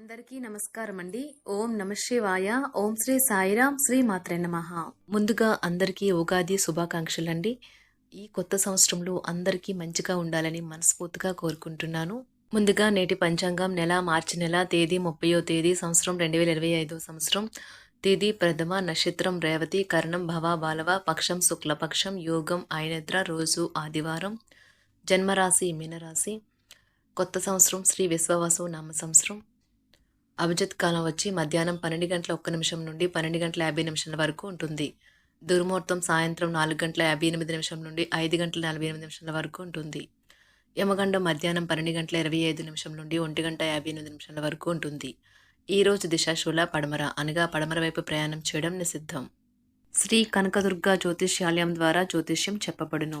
అందరికీ నమస్కారం అండి. ఓం నమ శివాయ. ఓం శ్రీ సాయిరామ్ శ్రీ మాత్రే నమ. ముందుగా అందరికీ ఉగాది శుభాకాంక్షలు అండి ఈ కొత్త సంవత్సరంలో అందరికీ మంచిగా ఉండాలని మనస్ఫూర్తిగా కోరుకుంటున్నాను. ముందుగా నేటి పంచాంగం నెల మార్చి నెల తేదీ ముప్పయో తేదీ సంవత్సరం రెండు వేల ఇరవై ఐదో సంవత్సరం. తేదీ ప్రథమ నక్షత్రం రేవతి కరణం భవ బాలవ పక్షం శుక్లపక్షం యోగం ఆయనద్ర రోజు ఆదివారం. జన్మరాశి మీనరాశి. కొత్త సంవత్సరం శ్రీ విశ్వవాసు నామ సంవత్సరం. అభిజిత్ కాలం వచ్చి మధ్యాహ్నం పన్నెండు గంటల ఒక్క నిమిషం నుండి పన్నెండు గంటల యాభై నిమిషాల వరకు ఉంటుంది. దుర్ముహూర్తం సాయంత్రం నాలుగు గంటల యాభై ఎనిమిది నిమిషం నుండి ఐదు గంటల నలభై ఎనిమిది నిమిషాల వరకు ఉంటుంది. యమగండం మధ్యాహ్నం పన్నెండు గంటల ఇరవై ఐదు నిమిషం నుండి ఒంటి గంట యాభై ఎనిమిది నిమిషాల వరకు ఉంటుంది. ఈ రోజు దిశాశూల పడమర అనగా పడమర వైపు ప్రయాణం చేయడం నిషిద్ధం. శ్రీ కనకదుర్గ జ్యోతిష్యాలయం ద్వారా జ్యోతిష్యం చెప్పబడును.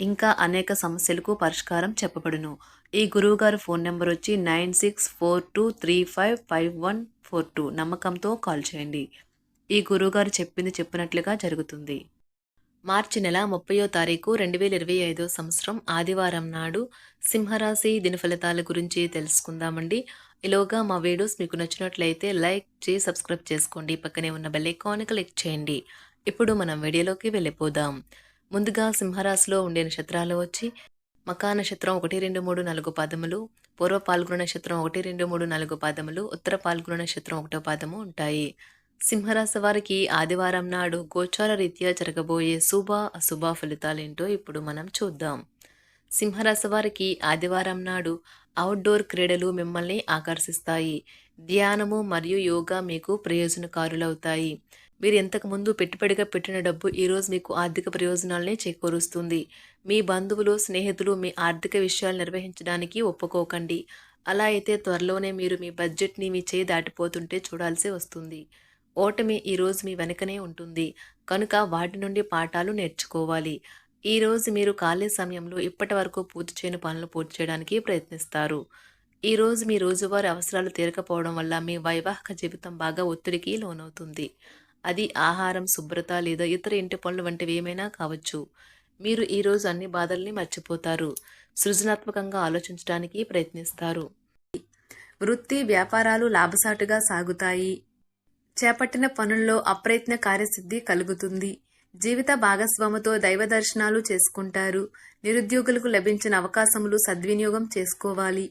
ఇంకా అనేక సమస్యలకు పరిష్కారం చెప్పబడును. ఈ గురువుగారి ఫోన్ నెంబర్ వచ్చి nine six four two three five five one four two నమ్మకంతో కాల్ చేయండి. ఈ గురువుగారు చెప్పింది చెప్పినట్లుగా జరుగుతుంది. మార్చి నెల ముప్పయో తారీఖు రెండు వేల ఇరవై ఐదో సంవత్సరం ఆదివారం నాడు సింహరాశి దిన ఫలితాల గురించి తెలుసుకుందామండి. ఇలోగా మా వీడియోస్ మీకు నచ్చినట్లయితే లైక్ చేసి సబ్స్క్రైబ్ చేసుకోండి. పక్కనే ఉన్న బెల్ ఐకాన్ క్లిక్ చేయండి. ఇప్పుడు మనం వీడియోలోకి వెళ్ళిపోదాం. ముందుగా సింహరాశిలో ఉండే నక్షత్రాలు వచ్చి మకా నక్షత్రం ఒకటి రెండు మూడు నాలుగు పాదములు పూర్వ పాల్గొన నక్షత్రం ఒకటి రెండు మూడు నాలుగు పాదములు ఉత్తర పాల్గొన నక్షత్రం ఒకటో పాదము ఉంటాయి. సింహరాశి వారికి ఆదివారం నాడు గోచార రీత్యా జరగబోయే శుభ అశుభ ఫలితాలేంటో ఇప్పుడు మనం చూద్దాం. సింహరాశి వారికి ఆదివారం నాడు అవుట్డోర్ క్రీడలు మిమ్మల్ని ఆకర్షిస్తాయి. ధ్యానము మరియు యోగా మీకు ప్రయోజనకారులవుతాయి. మీరు ఇంతకుముందు పెట్టుబడిగా పెట్టిన డబ్బు ఈరోజు మీకు ఆర్థిక ప్రయోజనాలని చేకూరుస్తుంది. మీ బంధువులు స్నేహితులు మీ ఆర్థిక విషయాలు నిర్వహించడానికి ఒప్పుకోకండి. అలా అయితే త్వరలోనే మీరు మీ బడ్జెట్ని మీ చేయి దాటిపోతుంటే చూడాల్సి వస్తుంది. ఓటమి ఈరోజు మీ వెనకనే ఉంటుంది. కనుక వాటి నుండి పాఠాలు నేర్చుకోవాలి. ఈరోజు మీరు ఖాళీ సమయంలో ఇప్పటి వరకు పూర్తి చేయని పనులు పూర్తి చేయడానికి ప్రయత్నిస్తారు. ఈరోజు మీ రోజువారీ అవసరాలు తీరకపోవడం వల్ల మీ వైవాహిక జీవితం బాగా ఒత్తిడికి లోనవుతుంది. అది ఆహారం శుభ్రత లేదా ఇతర ఇంటి పనులు వంటివి ఏమైనా కావచ్చు. మీరు ఈరోజు అన్ని బాధల్ని మర్చిపోతారు. సృజనాత్మకంగా ఆలోచించడానికి ప్రయత్నిస్తారు. వృత్తి వ్యాపారాలు లాభసాటుగా సాగుతాయి. చేపట్టిన పనుల్లో అప్రయత్న కార్యసిద్ధి కలుగుతుంది. జీవిత భాగస్వామితో దైవ దర్శనాలు చేసుకుంటారు. నిరుద్యోగులకు లభించిన అవకాశములు సద్వినియోగం చేసుకోవాలి.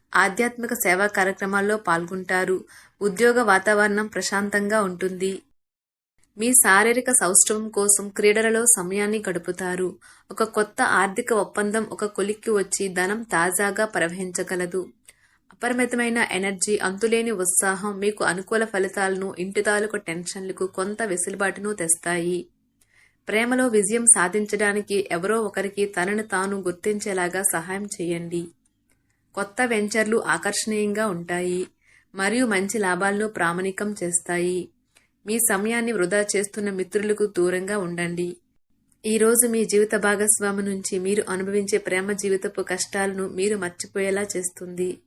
ఆధ్యాత్మిక సేవా కార్యక్రమాల్లో పాల్గొంటారు. ఉద్యోగ వాతావరణం ప్రశాంతంగా ఉంటుంది. మీ శారీరక సౌష్ఠవం కోసం క్రీడలలో సమయాన్ని గడుపుతారు. ఒక కొత్త ఆర్థిక ఒప్పందం ఒక కొలిక్కి వచ్చి ధనం తాజాగా ప్రవహించగలదు. అపరిమితమైన ఎనర్జీ అంతులేని ఉత్సాహం మీకు అనుకూల ఫలితాలను ఇంటి తాలూకు టెన్షన్లకు కొంత వెసులుబాటును తెస్తాయి. ప్రేమలో విజయం సాధించడానికి ఎవరో ఒకరికి తనను తాను గుర్తించేలాగా సహాయం చేయండి. కొత్త వెంచర్లు ఆకర్షణీయంగా ఉంటాయి మరియు మంచి లాభాలను ప్రామాణికం చేస్తాయి. మీ సమయాన్ని వృధా చేస్తున్న మిత్రులకు దూరంగా ఉండండి. ఈరోజు మీ జీవిత భాగస్వామి నుంచి మీరు అనుభవించే ప్రేమ జీవితపు కష్టాలను మీరు మర్చిపోయేలా చేస్తుంది.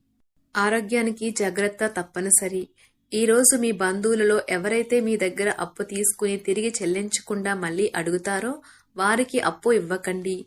ఆరోగ్యానికి జాగ్రత్త తప్పనిసరి. ఈరోజు మీ బంధువులలో ఎవరైతే మీ దగ్గర అప్పు తీసుకుని తిరిగి చెల్లించకుండా మళ్ళీ అడుగుతారో వారికి అప్పు ఇవ్వకండి.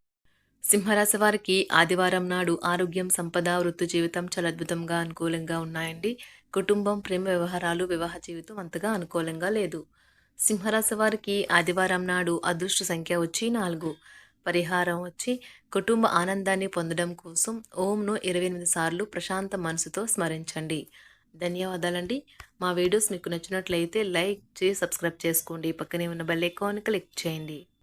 సింహరాశి వారికి ఆదివారం నాడు ఆరోగ్యం సంపద వృత్తి జీవితం చాలా అద్భుతంగా అనుకూలంగా ఉన్నాయండి. కుటుంబం ప్రేమ వ్యవహారాలు వివాహ జీవితం అంతగా అనుకూలంగా లేదు. సింహరాశి వారికి ఆదివారం నాడు అదృష్ట సంఖ్య వచ్చి నాలుగు. పరిహారం వచ్చి కుటుంబ ఆనందాన్ని పొందడం కోసం ఓంను ఇరవై ఎనిమిది సార్లు ప్రశాంత మనసుతో స్మరించండి. ధన్యవాదాలండి. మా వీడియోస్ మీకు నచ్చినట్లయితే లైక్ చేసి సబ్స్క్రైబ్ చేసుకోండి. పక్కనే ఉన్న బెల్ ఐకాన్ క్లిక్ చేయండి.